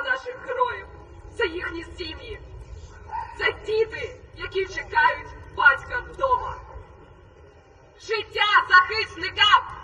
життя наших героїв, це їхні сім'ї, це діти, які чекають батька вдома. Життя захисника.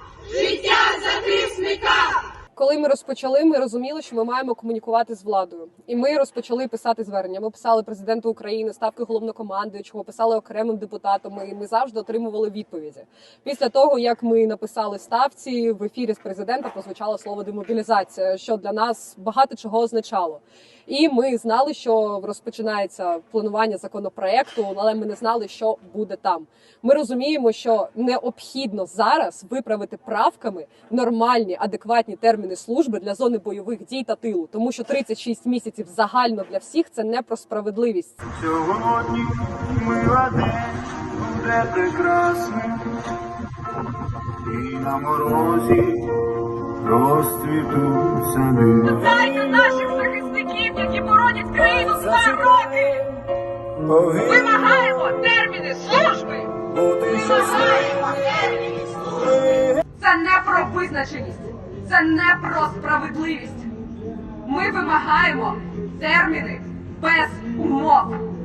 Коли ми розпочали, ми розуміли, що ми маємо комунікувати з владою, і ми розпочали писати звернення. Ми писали президенту України, ставки головнокомандуючого, писали окремим депутатам. І ми завжди отримували відповіді. Після того як ми написали ставці в ефірі з президента, прозвучало слово демобілізація, що для нас багато чого означало. І ми знали, що розпочинається планування законопроекту, але ми не знали, що буде там. Ми розуміємо, що необхідно зараз виправити правками нормальні, адекватні терміни служби для зони бойових дій та тилу, тому що 36 місяців загально для всіх це не про справедливість. Сьогодні мила день буде прекрасним, і на морозі розцвітуть сади. Дайте наших захисників, які породять країну два роки! Вимагаємо терміни служби! Вимагаємо терміни служби! Це не про визначеність, це не про справедливість. Ми вимагаємо терміни без умов.